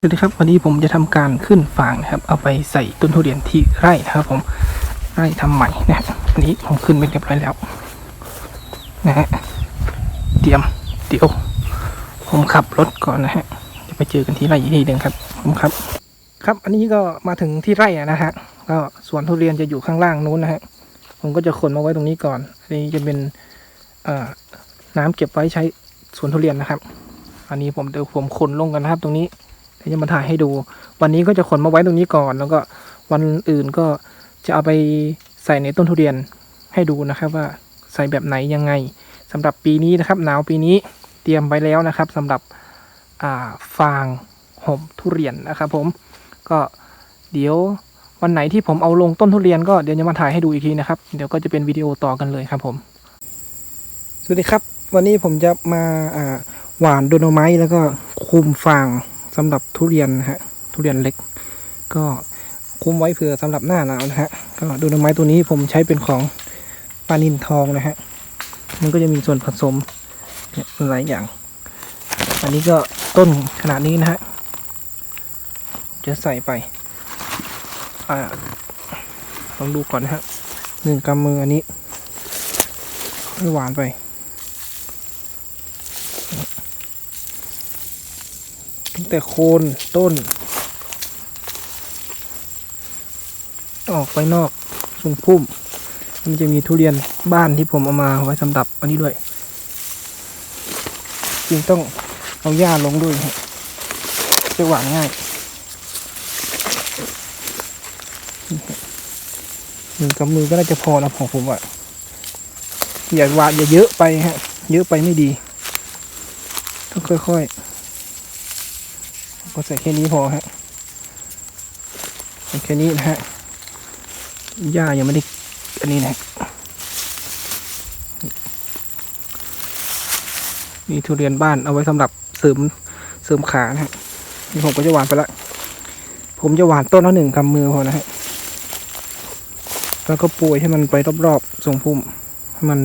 สวัสดีครับวันนี้ผมจะทำการขึ้นฟางนะครับ เอาไปใส่ต้นทุเรียนที่ไร่นะครับ ผมไร่ทำใหม่นะครับอันนี้ผมขึ้นไปเรียบร้อยแล้วนะฮะเตรียมเดี๋ยว ผมขับรถก่อนนะฮะจะไปเจอกันที่ไร่อีกทีหนึ่งครับผมครับ ครับอันนี้ก็มาถึงที่ไร่นะฮะก็สวนทุเรียนจะอยู่ข้างล่างนู้นนะฮะผมก็จะขนมาไว้ตรงนี้ก่อนอันนี้จะเป็นน้ำเก็บไว้ใช้สวนทุเรียนนะครับ อันนี้ผมเดี๋ยวผมขนลงกันนะครับ ตรงนี้ จะมาถ่ายให้ดู วันนี้ก็จะขนมาไว้ตรงนี้ก่อน แล้วก็วันอื่นก็จะเอาไปใส่ในต้นทุเรียนให้ดูนะครับว่าใส่แบบไหนยังไงสำหรับปีนี้นะครับ หนาวปีนี้เตรียมไว้แล้วนะครับสำหรับอ่าฟางห่มทุเรียนนะครับผมก็เดี๋ยววันไหนที่ผมเอาลงต้นทุเรียนก็เดี๋ยวจะมาถ่ายให้ดูอีกทีนะครับเดี๋ยวก็จะเป็นวิดีโอต่อกันเลยครับผม สวัสดีครับ วันนี้ผมจะมาหวานโดนไมต์แล้วก็คุมฟาง สำหรับทุเรียนนะฮะทุเรียนเล็ก ก็คุ้มไว้เผื่อสำหรับหน้าหนาวนะฮะก็ดโนไมต์ตัวนี้ผมใช้เป็นของปลานินทองนะฮะมันก็จะมีส่วนผสมหลายอย่าง อันนี้ก็ต้นขนาดนี้นะฮะจะใส่ไปอ่าลองดูก่อนนะฮะหนึ่งกำมืออันนี้ให้หวานไป ตั้ง แต่โคนต้น ออกไปนอกสูงพุ่ม มันจะมีทุเรียนบ้านที่ผมเอามาไว้สำหรับอันนี้ด้วยจึงต้องเอาหญ้าลงด้วยจะหวานง่ายหนึ่งกำมือก็น่าจะพอนะของผมอะอย่าหวานอย่าเยอะไปฮะ เยอะไปไม่ดี ต้องค่อยๆ ก็ใส่แค่นี้พอฮะแค่นี้นะฮะหญ้ายังไม่ได้อันนี้นะมีทุเรียนบ้านเอาไว้สำหรับเสริมเสริมขานะฮะนี่ผมก็จะหวานไปละผมจะหวานต้นละหนึ่งกำมือพอนะฮะแล้วก็ปรยให้มันไปรอบๆทรงพุ่มให้มัน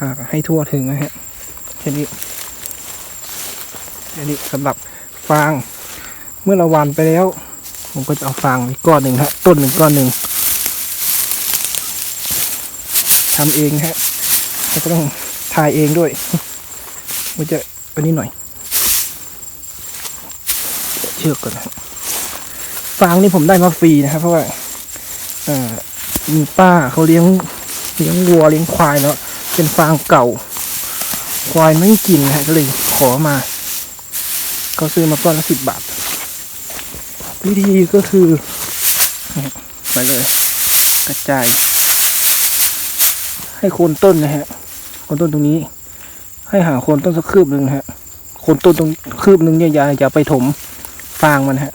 อ่าให้ทั่วถึงนะฮะแค่นี้แค่นี้สำหรับฟาง เมื่อเราหวานไปแล้ว ผมก็จะเอาฟางอีกก้อนหนึ่งฮะต้นหนึ่งก้อนหนึ่งทำเองฮะแล้วก็ต้องทายเองด้วยมันจะอันนี้หน่อย เชือกก่อนนะฟางนี่ผมได้มาฟรีนะครับ เพราะว่าอมีป้าเขาเลี้ยงเลี้ยงวัวเลี้ยงควายแล้วเป็นฟางเก่า ควายไม่กินฮะก็เลยขอมา เขาซื้อมาก้อนละสิบบาท วิธีก็คือไปเลย กระจาย ให้โคนต้นนะฮะโคนต้นตรงนี้ ให้หาโคนต้นสักคืบหนึ่งะฮะโคนต้นตรงคืบหนึ่งเนี่ยอย่าอย่าไปถมฟางมันฮะ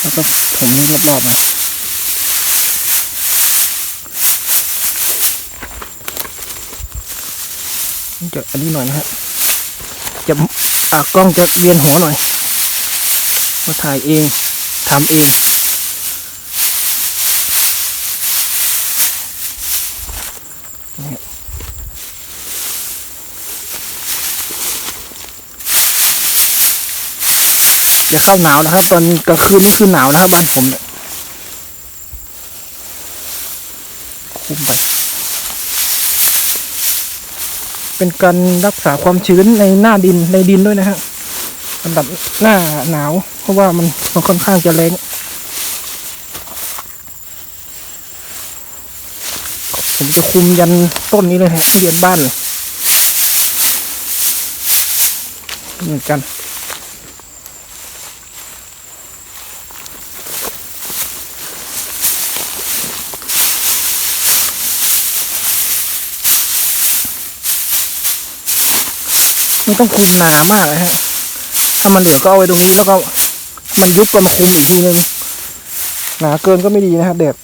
แล้วก็ถมรอบๆมันจะอันนี้หน่อยนะฮะจะอ่ากล้องจะเวียนหัวหน่อย มาถ่ายเองทำเองจะเข้าหนาวแล้วครับ ตอนกลางคืนนี่คือหนาวนะครับบ้านผมเนี่ยคุมไป เป็นการรักษาความชื้นในหน้าดินในดินด้วยนะฮะสำหรับหน้าหนาว เพราะว่ามันมันค่อนข้างจะแรงผมจะคุมยันต้นนี้เลยฮะเรียนบ้านเลยเหมือนกันไม่ต้องคุมหนามากเลยฮะ ถ้ามันเหลือก็เอาไว้ตรงนี้แล้วก็มันยุบก็มาคุมอีกทีนึงหนาเกินก็ไม่ดีนะครับแดด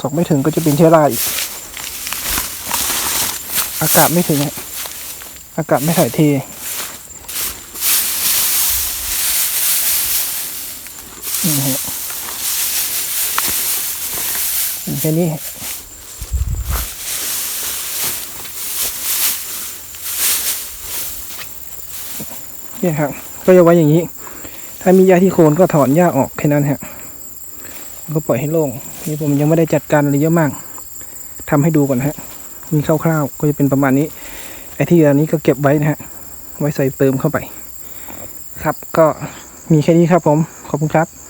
ส่องไม่ถึงก็จะเป็นเชื้อราอีก อากาศไม่ถึงอากาศไม่ถ่ายเทนี่ฮะแค่นี้เนี่ยครับ ก็จะไว้อย่างนี้ ถ้ามีหญ้าที่โคนก็ถอนหญ้าออกแค่นั้นฮะก็ปล่อยให้โล่งนี่ผมยังไม่ได้จัดการอะไรเยอะมากทำให้ดูก่อนฮะมีคร่าวๆก็จะเป็นประมาณนี้ไอ้ที่เหลือนี้ก็เก็บไว้นะฮะ ไว้ใส่เติมเข้าไป ครับก็มีแค่นี้ครับผม ขอบคุณครับ